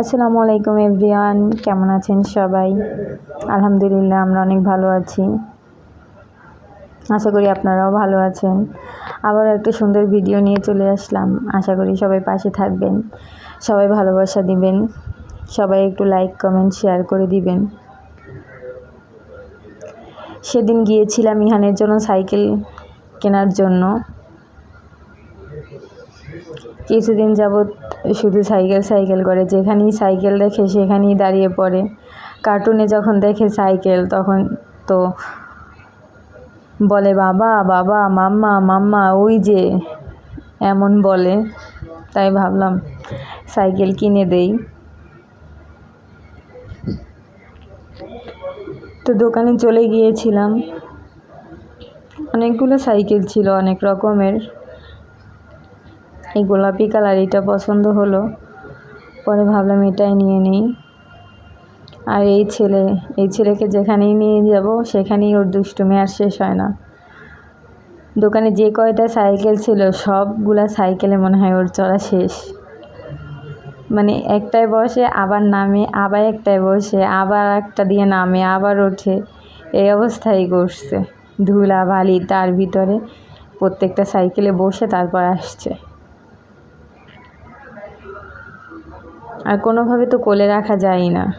আসসালামু আলাইকুম, এভরিওয়ান। কেমন আছেন সবাই? আলহামদুলিল্লাহ, আমরা অনেক ভালো আছি। আশা করি আপনারাও ভালো আছেন। আবার একটা সুন্দর ভিডিও নিয়ে চলে আসলাম। আশা করি সবাই পাশে থাকবেন। সবাই ভালোবাসা দিবেন। সবাই একটু লাইক কমেন্ট শেয়ার করে দিবেন। সেদিন গিয়েছিলাম ইহানের জন্য সাইকেল কেনার জন্য। কিছুদিন যাবৎ শুধু সাইকেল সাইকেল করে। যেখানেই সাইকেল দেখে, সেখানেই দাঁড়িয়ে পড়ে। কার্টুনে যখন দেখে সাইকেল, তখন তো বলে, বাবা বাবা, মাম্মা মাম্মা, ওই যে। এমন বলে। তাই ভাবলাম, সাইকেল কিনে দেই। তো দোকানে চলে গিয়েছিলাম। অনেকগুলো সাইকেল ছিল, অনেক রকমের। এই গোলাপি কালার এটা পছন্দ হলো। পরে ভাবলাম এটাই নিয়ে নিই। আর এই ছেলে, এই ছেলেকে যেখানেই নিয়ে যাব, সেখানেই ওর দুষ্টুমি আর শেষ হয় না। দোকানে যে কয়টা সাইকেল ছিল, সবগুলা সাইকেলে মনে হয় ওর চড়া শেষ। মানে একটায় বসে আবার নামে, আবার একটায় বসে আবার একটা দিয়ে নামে, আবার ওঠে। এই অবস্থাই করছে ধুলা, বালি, তার ভিতরে প্রত্যেকটা সাইকেলে বসে তারপর আসছে। আর কোনোভাবে তো কোলে রাখা যায় না।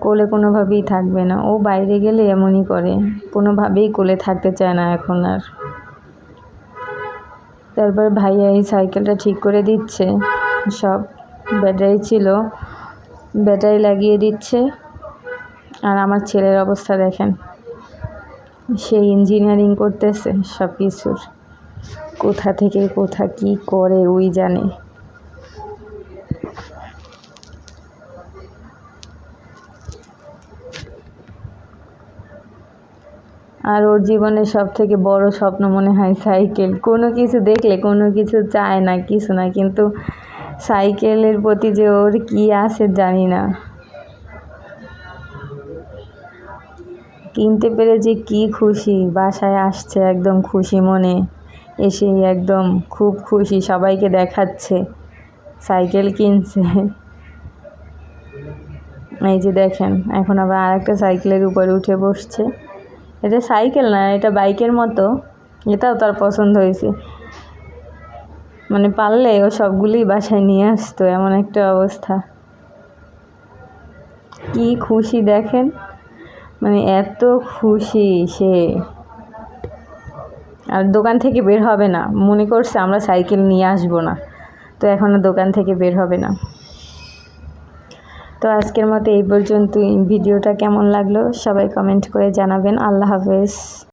কোলে কোনোভাবেই থাকবে না। ও বাইরে গেলে এমনই করে। কোনোভাবেই কোলে থাকতে চায় না এখন আর। তারপর ভাইয়া এই সাইকেলটা ঠিক করে দিচ্ছে। সব ব্যাটারি ছিল। ব্যাটারি লাগিয়ে দিচ্ছে। আর আমার ছেলের অবস্থা দেখেন। সে ইঞ্জিনিয়ারিং করতেছে সব কিছুর কোথা থেকে কোথা কি করে ওই জানে। আর ওর জীবনের সব থেকে বড় স্বপ্ন মনে হয় সাইকেল। কোনো কিছু দেখলে কোনো কিছু চায় না, কিছু না, কিন্তু সাইকেলের প্রতি যে ওর কি আছে জানি না। কিনতে পেরে যে কি খুশি, বাসায় আসছে একদম খুশি মনে। এসে একদম খুব খুশি, সবাইকে দেখাচ্ছে। সাইকেল কিনছে। এই যে দেখেন, এখন আবার আর একটা সাইকেলের উপরে উঠে বসছে। এটা সাইকেল না, এটা বাইকের মতো। এটাও তার পছন্দ হয়েছে। মানে পারলে ও সবগুলোই বাসায় নিয়ে আসতো, এমন একটা অবস্থা। কি খুশি দেখেন। মানে এত খুশি সে। আর দোকান থেকে বের হবে না। মনে করছে আমরা সাইকেল নিয়ে আসব না। তো এখনও দোকান থেকে বের হবে না। তো আজকের মতো এই পর্যন্ত ভিডিওটা কেমন লাগল সবাই কমেন্ট করে জানাবেন। আল্লাহ হাফেজ।